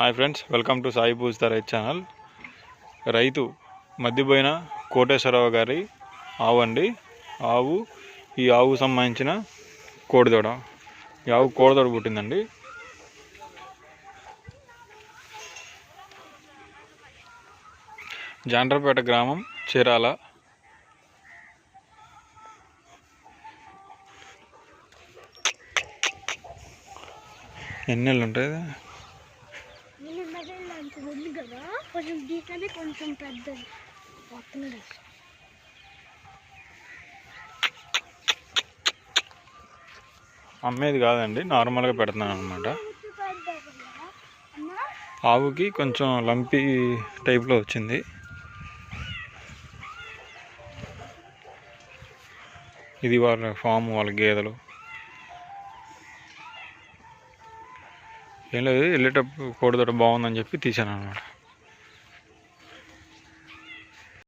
Hi friends welcome to Sai Poojitha రైతు channel రైతు మధ్యపోయిన కోటేశ్వరరావు గారి ఆవు అండి ఆవు ఈ ఆవుకు సంబంధించిన కోడిదోడ. ఈ ఆవు కోడిదోడ పుట్టిందండి. జాండ్రపేట గ్రామం చీరాల. ఎన్ని నెలలు ఉంటాయి? ఇది? నేను ఉంది కదా? కొంచెం దీంట్లోనే కొంచెం పెద్దది. వస్తున్నాడు అమ్మేది కాదండి నార్మల్గా పెడుతున్నాను అనమాట ఆవుకి కొంచెం లంపీ టైప్లో వచ్చింది. ఇది వాళ్ళ ఫామ్ వాళ్ళ గేదెలు. ఏం లేదు వెళ్ళేటప్పుడు కోడితోట బాగుందని చెప్పి తీసాను అనమాట